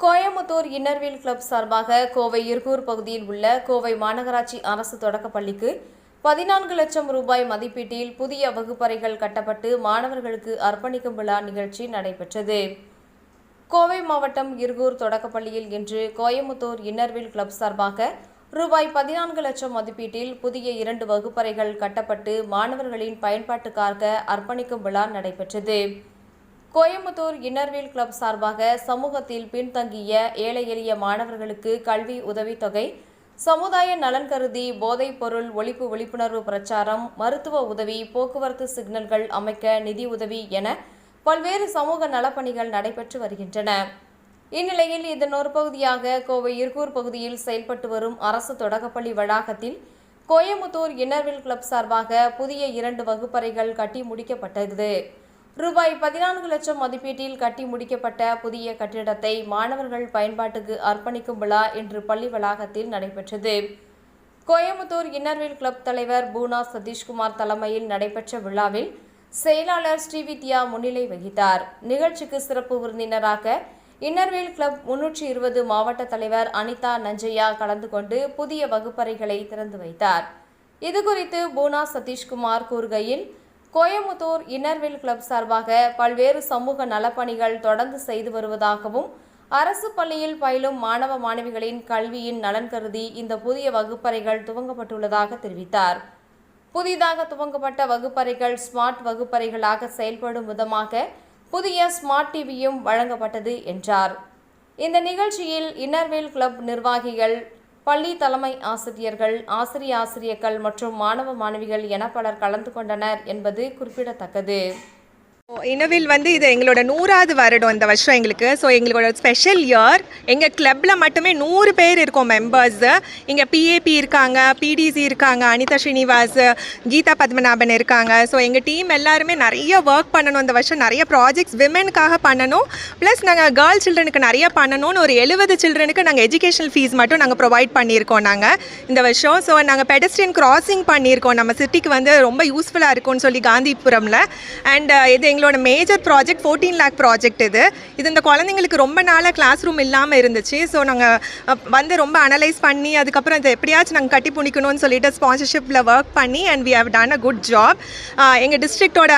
Coimbatore Inner Wheel club சார்பாக கோவை இருகூர் பகுதியில் உள்ள கோவை மாநகராட்சி அரசு தொடக்கப் பள்ளிக்கு பதினான்கு லட்சம் ரூபாய் மதிப்பீட்டில் புதிய வகுப்பறைகள் கட்டப்பட்டு மாணவர்களுக்கு அர்ப்பணிக்கும் விழா நிகழ்ச்சி நடைபெற்றது. கோவை மாவட்டம் இருகூர் தொடக்கப்பள்ளியில் இன்று கோயமுத்தூர் இன்னர்வில் கிளப் சார்பாக ரூபாய் பதினான்கு லட்சம் மதிப்பீட்டில் புதிய இரண்டு வகுப்பறைகள் கட்டப்பட்டு மாணவர்களின் பயன்பாட்டுக்காக அர்ப்பணிக்கும் விழா நடைபெற்றது. கோயமுத்தூர் இன்னர்வில் கிளப் சார்பாக சமூகத்தில் பின்தங்கிய ஏழை எளிய மாணவர்களுக்கு கல்வி உதவித்தொகை சமுதாய நலன் கருதி போதைப் பொருள் ஒழிப்பு விழிப்புணர்வு பிரச்சாரம் மருத்துவ உதவி போக்குவரத்து சிக்னல்கள் அமைக்க நிதி உதவி என பல்வேறு சமூக நலப்பணிகள் நடைபெற்று வருகின்றன. இந்நிலையில் இதன் ஒரு பகுதியாக கோவை இருகூர் பகுதியில் செயல்பட்டு வரும் அரசு தொடக்கப்பள்ளி வளாகத்தில் கோயமுத்தூர் இன்னர்வில் கிளப் சார்பாக புதிய இரண்டு வகுப்பறைகள் கட்டி முடிக்கப்பட்டது. ரூபாய் பதினான்கு லட்சம் மதிப்பீட்டில் கட்டி முடிக்கப்பட்ட புதிய கட்டிடத்தை மாணவர்கள் பயன்பாட்டுக்கு அர்ப்பணிக்கும் விழா இன்று பள்ளி வளாகத்தில் நடைபெற்றது. கோயம்புத்தூர் இன்னர்வில் கிளப் தலைவர் பூனா சதீஷ்குமார் தலைமையில் நடைபெற்ற விழாவில் செயலாளர் ஸ்ரீவித்யா முன்னிலை வகித்தார். நிகழ்ச்சிக்கு சிறப்பு விருந்தினராக இன்னர்வேல் கிளப் முன்னூற்றி இருபது மாவட்ட தலைவர் அனிதா நஞ்சையா கலந்து கொண்டு புதிய வகுப்பறைகளை திறந்து வைத்தார். இதுகுறித்து பூனா சதீஷ்குமார் கூறுகையில் கோயமுத்தூர் இன்னர்வில் கிளப் சார்பாக பல்வேறு சமூக நலப்பணிகள் தொடர்ந்து செய்து வருவதாகவும் அரசு பள்ளியில் பயிலும் மாணவ மாணவிகளின் கல்வியின் நலன் கருதி இந்த புதிய வகுப்பறைகள் துவங்கப்பட்டுள்ளதாக தெரிவித்தார். புதிதாக துவங்கப்பட்ட வகுப்பறைகள் ஸ்மார்ட் வகுப்பறைகளாக செயல்படும் விதமாக புதிய ஸ்மார்ட் டிவியும் வழங்கப்பட்டது என்றார். இந்த நிகழ்ச்சியில் இன்னர்வேல் கிளப் நிர்வாகிகள் பள்ளி தலைமை ஆசிரியர்கள் ஆசிரிய ஆசிரியர்கள் மற்றும் மாணவ மாணவிகள் என பலர் கலந்து கொண்டனர் என்பது குறிப்பிடத்தக்கது. இனவில் வந்து இது எங்களோட நூறாவது வருடம் இந்த வருஷம் எங்களுக்கு. ஸோ எங்களோட ஸ்பெஷல் இயர் எங்கள் கிளப்பில் மட்டுமே நூறு பேர் இருக்கோம் மெம்பர்ஸு இங்கே பிஏபி இருக்காங்க பிடிசி இருக்காங்க அனிதா ஸ்ரீனிவாஸ் கீதா பத்மநாபன் இருக்காங்க. ஸோ எங்கள் டீம் எல்லாருமே நிறைய ஒர்க் பண்ணணும். இந்த வருஷம் நிறைய ப்ராஜெக்ட்ஸ் விமெனுக்காக பண்ணணும். ப்ளஸ் நாங்கள் கேர்ள் சில்ட்ரனுக்கு நிறைய பண்ணணும்னு ஒரு எழுபது சில்ட்ரனுக்கு நாங்கள் எஜுகேஷனல் ஃபீஸ் மட்டும் நாங்கள் ப்ரொவைட் பண்ணியிருக்கோம் நாங்கள் இந்த வருஷம். ஸோ நாங்கள் பெடஸ்ட்ரியன் கிராசிங் பண்ணியிருக்கோம். நம்ம சிட்டிக்கு வந்து ரொம்ப யூஸ்ஃபுல்லாக இருக்கும்னு சொல்லி காந்திபுரமில். அண்ட் இது எங்களோட major project fourteen lakh project இது. இது இந்த குழந்தைங்களுக்கு ரொம்ப நாளாக கிளாஸ் ரூம் இல்லாமல் இருந்துச்சு. ஸோ நாங்கள் வந்து ரொம்ப அனலைஸ் பண்ணி அதுக்கப்புறம் இதை எப்படியாச்சும் நாங்கள் கட்டி புணிக்கணும்னு சொல்லிட்டு ஸ்பான்சர்ஷிப்பில் ஒர்க் பண்ணி and we have done a good job எங்கள் டிஸ்ட்ரிக்டோட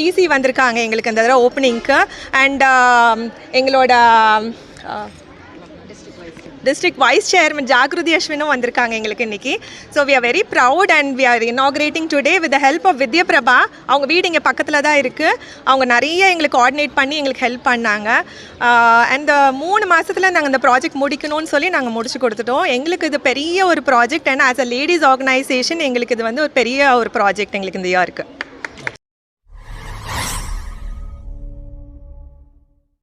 டிசி வந்திருக்காங்க எங்களுக்கு இந்த தடவை ஓப்பனிங்க்கு அண்ட் எங்களோட டிஸ்ட்ரிக்ட் வைஸ் சேர்மன் ஜாகிருதி அஸ்வினும் வந்திருக்காங்க எங்களுக்கு இன்னைக்கு so we are very proud and we are inaugurating today with help of Vidyaprabha அவங்க வீடு இங்கே பக்கத்தில் தான் இருக்குது அவங்க நிறைய எங்களுக்கு கோஆர்டினேட் பண்ணி எங்களுக்கு ஹெல்ப் பண்ணாங்க அண்ட் மூணு மாதத்தில் நாங்கள் அந்த ப்ராஜெக்ட் முடிக்கணும்னு சொல்லி நாங்கள் முடிச்சு கொடுத்துட்டோம் எங்களுக்கு இது பெரிய ஒரு project and as a ladies organisation எங்களுக்கு இது வந்து ஒரு பெரிய ஒரு ப்ராஜெக்ட் எங்களுக்கு இந்த இயருக்கு